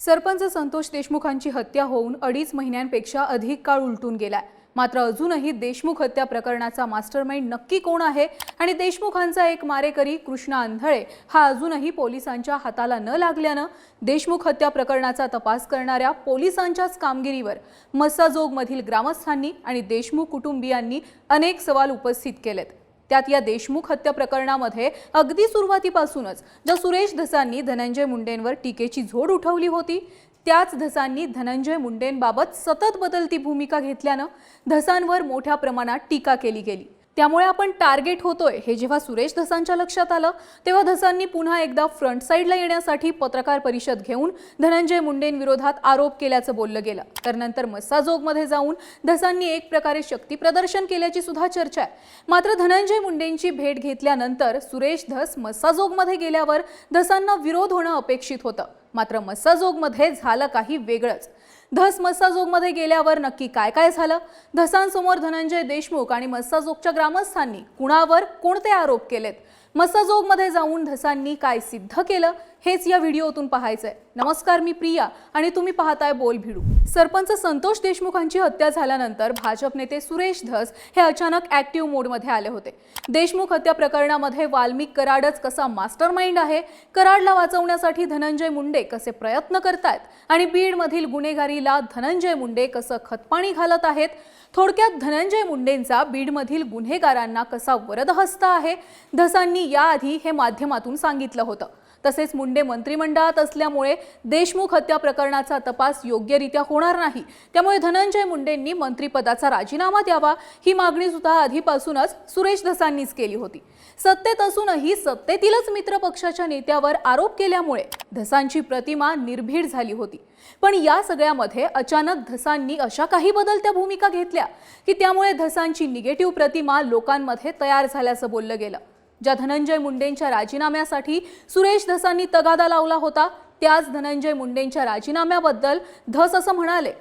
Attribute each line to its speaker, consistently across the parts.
Speaker 1: सरपंच संतोष देशमुखांची हत्या होऊन अडीच महिन्यांपेक्षा अधिक काळ उलटून गेलाय. मात्र अजूनही देशमुख हत्या प्रकरणाचा मास्टरमाइंड नक्की कोण आहे आणि देशमुखांचा एक मारेकरी कृष्णा अंधळे हा अजूनही पोलिसांच्या हाताला न लागल्यानं देशमुख हत्या प्रकरणाचा तपास करणाऱ्या पोलिसांच्याच कामगिरीवर मस्साजोगमधील ग्रामस्थांनी आणि देशमुख कुटुंबियांनी अनेक सवाल उपस्थित केलेत. त्यात या देशमुख हत्या प्रकरणामध्ये अगदी सुरुवातीपासूनच ज्या सुरेश धसांनी धनंजय मुंडेंवर टीकेची झोड उठवली होती त्याच धसांनी धनंजय मुंडेंबाबत सतत बदलती भूमिका घेतल्यानं धसांवर मोठ्या प्रमाणात टीका केली गेली. त्यामुळे आपण टार्गेट होतोय. हे जेव्हा सुरेश धसांच्या लक्षात आलं तेव्हा धसांनी पुन्हा एकदा फ्रंट साईडला येण्यासाठी पत्रकार परिषद घेऊन धनंजय मुंडेंविरोधात आरोप केल्याचं बोललं गेलं. तर नंतर मस्साजोगमध्ये जाऊन धसांनी एक प्रकारे शक्ती प्रदर्शन केल्याची सुद्धा चर्चा आहे. मात्र धनंजय मुंडेंची भेट घेतल्यानंतर सुरेश धस मस्साजोगमध्ये गेल्यावर धसांना विरोध होणं अपेक्षित होतं. मात्र मस्साजोगमध्ये झालं काही वेगळंच. धस मस्साजोगमध्ये गेल्यावर नक्की काय काय झालं? धसांसमोर धनंजय देशमुख आणि मस्साजोगच्या ग्रामस्थांनी कुणावर कोणते आरोप केलेत? मसाजोगमध्ये जाऊन धसांनी काय सिद्ध केलं हेच या व्हिडिओतून पाहायचंय. नमस्कार मी प्रिया आणि तुम्ही पाहताय बोल भिडू. सरपंच संतोष देशमुखांची हत्या झाल्यानंतर भाजप नेते सुरेश धस हे अचानक ऍक्टिव्ह मोडमध्ये आले होते. देशमुख हत्या प्रकरणामध्ये वाल्मिक कराडच कसा मास्टर माइंड आहे कराडला वाचवण्यासाठी धनंजय मुंडे कसे प्रयत्न करतायत आणि बीडमधील गुन्हेगारीला धनंजय मुंडे कसं खतपाणी घालत आहेत थोडक्यात धनंजय मुंडेंचा बीडमधील गुन्हेगारांना कसा वरदहस्त आहे? धसांनी याआधी हे माध्यमातून सांगितलं होतं. तसेच मुंडे मंत्रिमंडळात असल्यामुळे देशमुख हत्या प्रकरणाचा तपास योग्यरित्या होणार नाही. त्यामुळे धनंजय मुंडेंनी मंत्रिपदाचा राजीनामा द्यावा ही मागणी सुद्धा आधीपासूनच सुरेश धसांनीच केली होती. सत्तेत असूनही सत्तेतीलच मित्र पक्षाच्या नेत्यावर आरोप केल्यामुळे धसांची प्रतिमा निर्भीड झाली होती. पण या सगळ्यामध्ये अचानक धसांनी अशा काही बदलत्या भूमिका घेतल्या की त्यामुळे धसांची निगेटिव्ह प्रतिमा लोकांमध्ये तयार झाल्याचं बोललं गेलं. ज्या धनंजय मुंडेंच्या राजीनाम्यासाठी सुरेश धसांनी तगादा लावला होता त्याच धनंजय मुंडेंच्या राजीनाम्याबद्दल धस असं म्हणाले.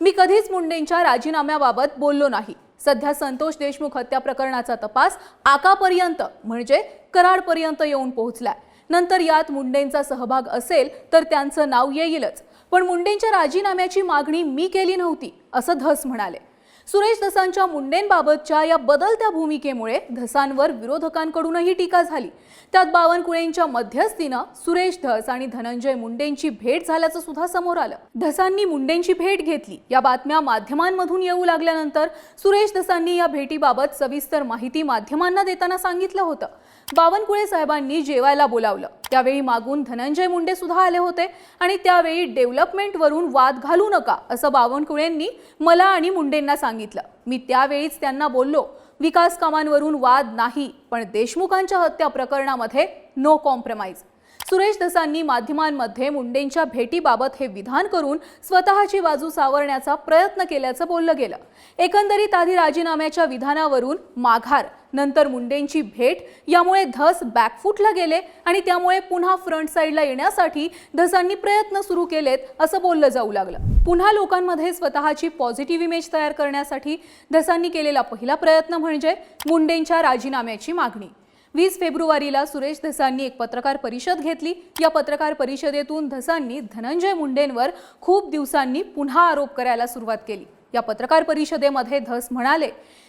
Speaker 1: मी कधीच मुंडेंच्या राजीनाम्याबाबत बोललो नाही. सध्या संतोष देशमुख हत्या प्रकरणाचा तपास आकापर्यंत म्हणजे कराडपर्यंत येऊन पोहोचलाय. नंतर यात मुंडेंचा सहभाग असेल तर त्यांचं नाव येईलच. पण मुंडेंच्या राजीनाम्याची मागणी मी केली नव्हती असं धस म्हणाले. सुरेश धसांच्या मुंडेंबाबतच्या या बदलत्या भूमिकेमुळे धसांवर विरोधकांकडूनही टीका झाली. त्यात बावनकुळेंच्या मध्यस्थीनं सुरेश धस आणि धनंजय मुंडेंची भेट झाल्याचं सुद्धा समोर आलं. धसांनी मुंडेंची भेट घेतली. या बातम्या माध्यमांमधून येऊ लागल्यानंतर सुरेश धसांनी या भेटीबाबत सविस्तर माहिती माध्यमांना देताना सांगितलं होतं. बावनकुळे साहेबांनी जेवायला बोलावलं. त्यावेळी मागून धनंजय मुंडे सुद्धा आले होते. आणि त्यावेळी डेव्हलपमेंटवरून वाद घालू नका असं बावनकुळेंनी मला आणि मुंडेंना सांगितलं. मी त्यावेळीच त्यांना बोललो विकास कामांवरून वाद नाही पण देशमुखांच्या हत्या प्रकरणामध्ये नो कॉम्प्रोमाइज सुरेश धसांनी माध्यमांमध्ये मुंडेंच्या भेटीबाबत हे विधान करून स्वतःची बाजू सावरण्याचा प्रयत्न केल्याचं बोललं गेलं. एकंदरीत आधी राजीनाम्याच्या विधानावरून माघार नंतर मुंडेंची भेट यामुळे धस बॅकफुटला गेले आणि त्यामुळे पुन्हा फ्रंट साईडला येण्यासाठी धसांनी प्रयत्न सुरू केलेत असं बोललं जाऊ लागलं. पुन्हा लोकांमध्ये स्वतःची पॉझिटिव्ह इमेज तयार करण्यासाठी धसांनी केलेला पहिला प्रयत्न म्हणजे मुंडेंच्या राजीनाम्याची मागणी. वीस फेब्रुवारीला सुरेश धसांनी एक पत्रकार परिषद घेतली. या पत्रकार परिषदेतून धसांनी धनंजय मुंडेंवर खूप दिवसांनी पुन्हा आरोप करायला सुरुवात केली. या पत्रकार परिषदेमध्ये धस म्हणाले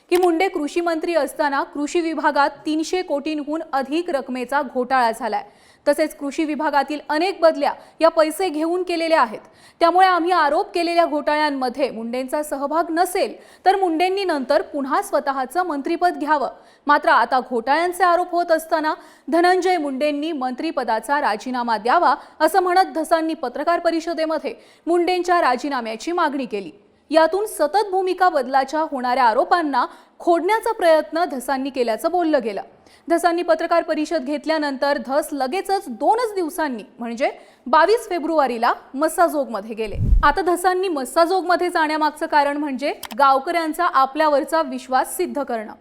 Speaker 1: की मुंडे कृषी मंत्री असताना कृषी विभागात तीनशे कोटींहून अधिक रकमेचा घोटाळा झालाय. तसेच कृषी विभागातील अनेक बदल्या या पैसे घेऊन केलेल्या आहेत. त्यामुळे आम्ही आरोप केलेल्या घोटाळ्यांमध्ये मुंडेंचा सहभाग नसेल तर मुंडेंनी नंतर पुन्हा स्वतःचं मंत्रीपद घ्यावं. मात्र आता घोटाळ्यांचे आरोप होत असताना धनंजय मुंडेंनी मंत्रीपदाचा राजीनामा द्यावा असं म्हणत धसांनी पत्रकार परिषदेमध्ये मुंडेंच्या राजीनाम्याची मागणी केली. यातून सतत भूमिका बदलाच्या होणाऱ्या आरोपांना खोडण्याचा प्रयत्न धसांनी केल्याचं बोललं गेलं. धसांनी पत्रकार परिषद घेतल्यानंतर धस लगेचच दोनच दिवसांनी म्हणजे बावीस फेब्रुवारीला मस्साजोगमध्ये गेले. आता धसांनी मस्साजोगमध्ये जाण्यामागचं कारण म्हणजे गावकऱ्यांचा आपल्यावरचा विश्वास सिद्ध करणं.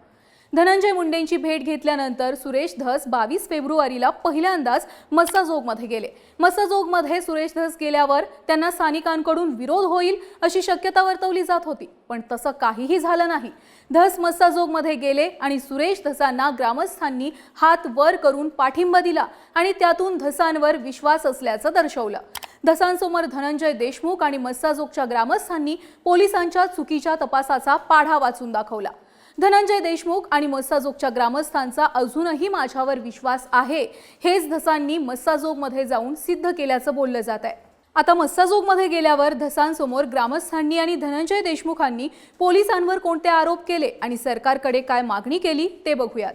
Speaker 1: धनंजय मुंडेंची भेट घेतल्यानंतर सुरेश धस बावीस फेब्रुवारीला पहिल्यांदाच मस्साजोगमध्ये गेले. मस्साजोगमध्ये सुरेश धस गेल्यावर त्यांना स्थानिकांकडून विरोध होईल अशी शक्यता वर्तवली जात होती पण तसं काहीही झालं नाही. धस मस्साजोगमध्ये गेले आणि सुरेश धसांना ग्रामस्थांनी हात वर करून पाठिंबा दिला आणि त्यातून धसांवर विश्वास असल्याचं दर्शवलं. धसांसमोर धनंजय देशमुख आणि मस्साजोगच्या ग्रामस्थांनी पोलिसांच्या चुकीच्या तपासाचा पाढा वाचून दाखवला. धनंजय देशमुख आणि मस्साजोगच्या ग्रामस्थांचा अजूनही माझ्यावर विश्वास आहे. हेच धसांनी मस्साजोगमध्ये जाऊन सिद्ध केल्याचं बोललं जात आहे आता मस्साजोगमध्ये गेल्यावर धसांसमोर ग्रामस्थांनी आणि धनंजय देशमुखांनी पोलिसांवर कोणते आरोप केले आणि सरकारकडे काय मागणी केली ते बघूयात.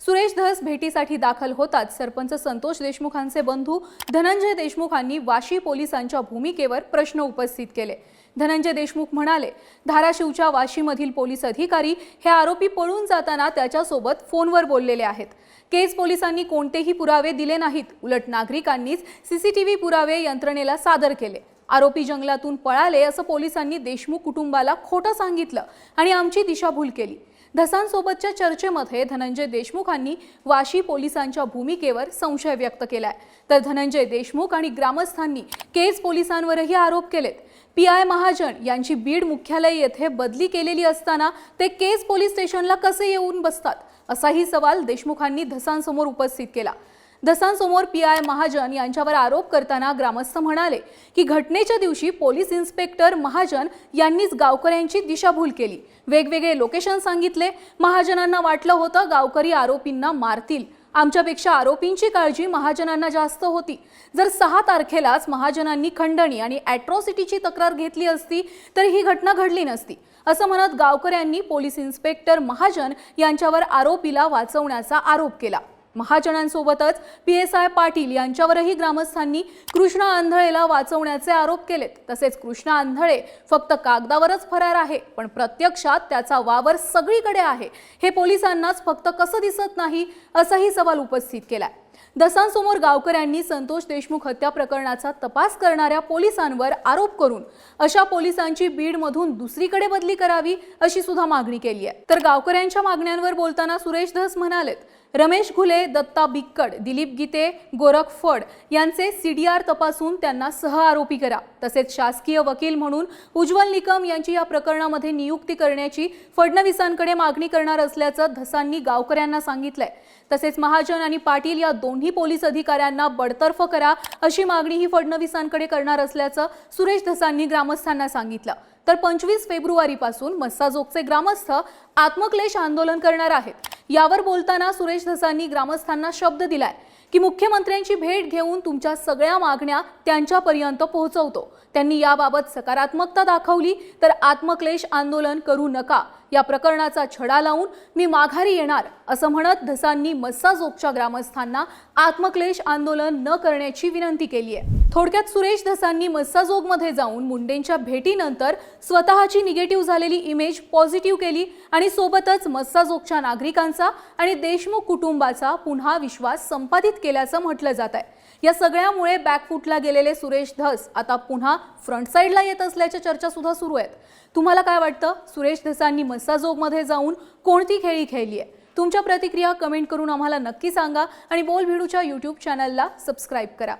Speaker 1: सुरेश धस भेटीसाठी दाखल होताच सरपंच संतोष देशमुखांचे बंधू. धनंजय देशमुखांनी वाशी पोलिसांच्या भूमिकेवर प्रश्न उपस्थित केले. धनंजय देशमुख म्हणाले धाराशिवच्या वाशीमधील पोलीस अधिकारी हे आरोपी पळून जाताना त्याच्यासोबत फोनवर बोललेले आहेत. केज पोलिसांनी कोणतेही पुरावे दिले नाहीत. उलट नागरिकांनीच सीसीटीव्ही पुरावे यंत्रणेला सादर केले. आरोपी जंगलातून पळाले असं पोलिसांनी देशमुख कुटुंबाला खोटं सांगितलं आणि आमची दिशाभूल केली. धसांसोबतच्या चर्चेमध्ये धनंजय देशमुखांनी वाशी पोलिसांच्या भूमिकेवर संशय व्यक्त केलाय. तर धनंजय देशमुख आणि ग्रामस्थांनी केज पोलिसांवरही आरोप केलेत. पी आय महाजन यांची बीड मुख्यालय येथे बदली केलेली असताना ते केज पोलीस स्टेशनला कसे येऊन बसतात असाही सवाल देशमुखांनी धसांसमोर उपस्थित केला. धसांसमोर पी आय महाजन यांच्यावर आरोप करताना ग्रामस्थ म्हणाले की घटनेच्या दिवशी पोलीस इन्स्पेक्टर महाजन यांनीच गावकऱ्यांची दिशाभूल केली. वेगवेगळे लोकेशन सांगितले. महाजनांना वाटलं होतं गावकरी आरोपींना मारतील. आमच्यापेक्षा आरोपींची काळजी महाजनांना जास्त होती. जर सहा तारखेलाच महाजनांनी खंडणी आणि ॲट्रॉसिटीची तक्रार घेतली असती तर ही घटना घडली नसती. असं म्हणत गावकऱ्यांनी पोलीस इन्स्पेक्टर महाजन यांच्यावर आरोपीला वाचवण्याचा आरोप केला. महाजनांसोबतच पी एस आय पाटील यांच्यावरही ग्रामस्थांनी कृष्णा आंधळेला वाचवण्याचे आरोप केलेत. तसेच कृष्णा आंधळे फक्त कागदावरच फरार आहे पण प्रत्यक्षात त्याचा वावर सगळीकडे आहे. हे पोलिसांनाच फक्त कसं दिसत नाही असाही सवाल उपस्थित केलाय. दसांसमोर गावकऱ्यांनी संतोष देशमुख हत्या प्रकरणाचा तपास करणाऱ्या पोलिसांवर आरोप करून अशा पोलिसांची बीडमधून दुसरीकडे बदली करावी अशी सुद्धा मागणी केली आहे. तर गावकऱ्यांच्या मागण्यांवर बोलताना सुरेश धस म्हणालेत रमेश घुले दत्ता बिक्कड दिलीप गीते गोरख फड यांचे सीडीआर तपासून त्यांना सहआरोपी करा. तसेच शासकीय वकील म्हणून उज्ज्वल निकम यांची या प्रकरणामध्ये नियुक्ती करण्याची फडणवीसांकडे मागणी करणार असल्याचं धसांनी गावकऱ्यांना सांगितलंय. तसेच महाजन आणि पाटील या दोन्ही पोलीस अधिकाऱ्यांना बडतर्फ करा अशी मागणीही फडणवीसांकडे करणार असल्याचं सुरेश धसांनी ग्रामस्थांना सांगितलं. तर पंचवीस फेब्रुवारीपासून मस्साजोगचे ग्रामस्थ आत्मक्लेश आंदोलन करणार आहेत. यावर बोलताना सुरेश धसांनी ग्रामस्थांना शब्द दिलाय की मुख्यमंत्र्यांची भेट घेऊन तुमच्या सगळ्या मागण्या त्यांच्यापर्यंत पोहोचवतो. त्यांनी याबाबत सकारात्मकता दाखवली तर आत्मक्लेश आंदोलन करू नका. या प्रकरणाचा छडा लावून मी माघारी येणार असं म्हणत धसांनी मस्साजोगच्या ग्रामस्थांना आत्मक्लेश आंदोलन न करण्याची विनंती केली आहे. थोडक्यात सुरेश धसांनी मस्साजोगमध्ये जाऊन मुंडेंच्या भेटीनंतर स्वतःची निगेटिव्ह झालेली इमेज पॉझिटिव्ह केली आणि सोबतच मस्साजोगच्या नागरिकांचा आणि देशमुख कुटुंबाचा पुन्हा विश्वास संपादित केल्याचं म्हटलं जात आहे. या सगळ्यामुळे बॅकफुटला गेलेले सुरेश धस आता पुन्हा फ्रंट साईडला येत असल्याच्या चर्चा सुद्धा सुरू आहेत. तुम्हाला काय वाटतं? सुरेश धसांनी मस्साजोगमध्ये जाऊन कोणती खेळी खेळली आहे? तुमच्या प्रतिक्रिया कमेंट करून आम्हाला नक्की सांगा आणि बोल भिडूच्या यूट्यूब चॅनलला सबस्क्राईब करा.